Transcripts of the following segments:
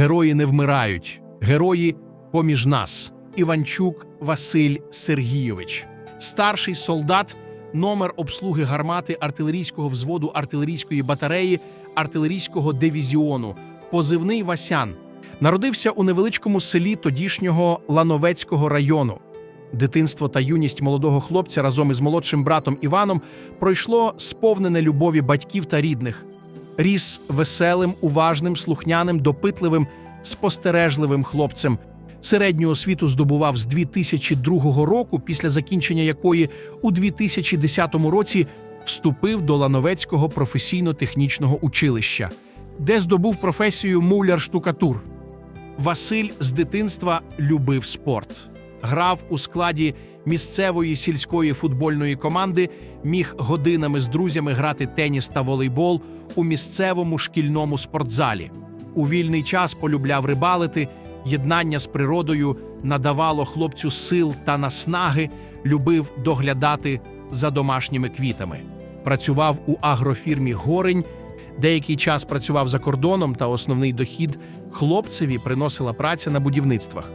Герої не вмирають, герої поміж нас. Іванчук Василь Сергійович, старший солдат, номер обслуги гармати артилерійського взводу артилерійської батареї артилерійського дивізіону, позивний Васян. Народився у невеличкому селі тодішнього Лановецького району. Дитинство та юність молодого хлопця разом із молодшим братом Іваном пройшло сповнене любові батьків та рідних. Ріс веселим, уважним, слухняним, допитливим, спостережливим хлопцем. Середню освіту здобував з 2002 року, після закінчення якої у 2010 році вступив до Лановецького професійно-технічного училища, де здобув професію муляр-штукатур. Василь з дитинства любив спорт. Грав у складі місцевої сільської футбольної команди, міг годинами з друзями грати теніс та волейбол у місцевому шкільному спортзалі. У вільний час полюбляв рибалити, єднання з природою надавало хлопцю сил та наснаги, любив доглядати за домашніми квітами. Працював у агрофірмі Горень, деякий час працював за кордоном, та основний дохід хлопцеві приносила праця на будівництвах.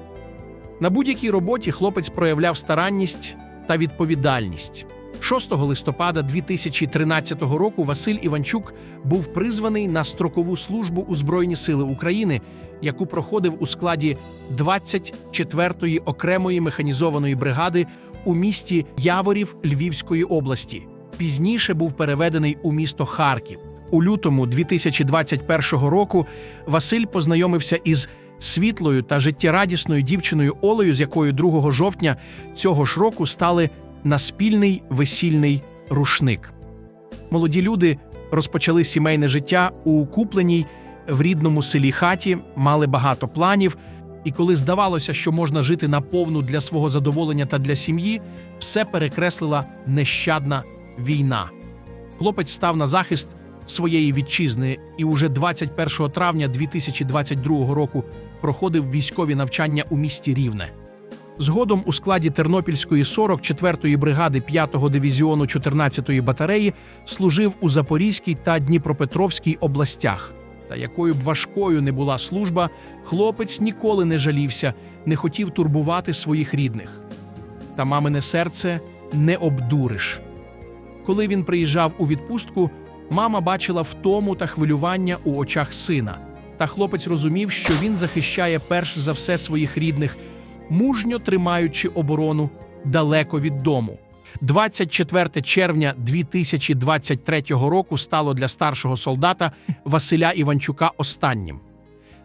На будь-якій роботі хлопець проявляв старанність та відповідальність. 6 листопада 2013 року Василь Іванчук був призваний на строкову службу у Збройні Сили України, яку проходив у складі 24-ї окремої механізованої бригади у місті Яворів Львівської області. Пізніше був переведений у місто Харків. У лютому 2021 року Василь познайомився із світлою та життєрадісною дівчиною Олею, з якою 2 жовтня цього ж року стали на спільний весільний рушник. Молоді люди розпочали сімейне життя у купленій в рідному селі хаті, мали багато планів, і коли здавалося, що можна жити наповну для свого задоволення та для сім'ї, все перекреслила нещадна війна. Хлопець став на захист своєї вітчизни і уже 21 травня 2022 року проходив військові навчання у місті Рівне. Згодом у складі Тернопільської 44-ї бригади 5-го дивізіону 14-ї батареї служив у Запорізькій та Дніпропетровській областях. Та якою б важкою не була служба, хлопець ніколи не жалівся, не хотів турбувати своїх рідних. Та мамине серце не обдуриш. Коли він приїжджав у відпустку, мама бачила втому та хвилювання у очах сина. Та хлопець розумів, що він захищає перш за все своїх рідних, мужньо тримаючи оборону далеко від дому. 24 червня 2023 року стало для старшого солдата Василя Іванчука останнім.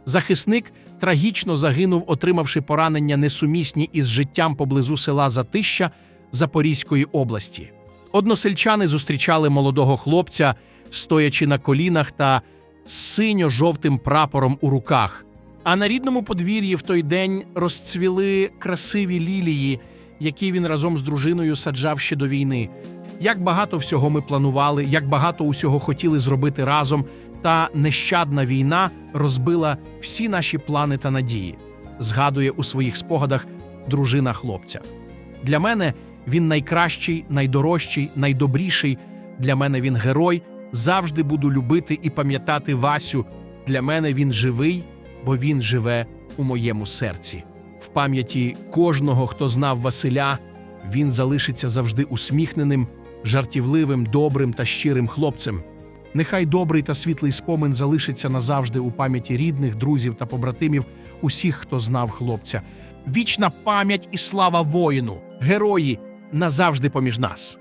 Захисник трагічно загинув, отримавши поранення несумісні із життям поблизу села Затища Запорізької області. Односельчани зустрічали молодого хлопця, стоячи на колінах та з синьо-жовтим прапором у руках. А на рідному подвір'ї в той день розцвіли красиві лілії, які він разом з дружиною саджав ще до війни. Як багато всього ми планували, як багато усього хотіли зробити разом, та нещадна війна розбила всі наші плани та надії, згадує у своїх спогадах дружина хлопця. Для мене він найкращий, найдорожчий, найдобріший. Для мене він герой. Завжди буду любити і пам'ятати Васю. Для мене він живий, бо він живе у моєму серці. В пам'яті кожного, хто знав Василя, він залишиться завжди усміхненим, жартівливим, добрим та щирим хлопцем. Нехай добрий та світлий спомин залишиться назавжди у пам'яті рідних, друзів та побратимів, усіх, хто знав хлопця. Вічна пам'ять і слава воїну, герої назавжди поміж нас.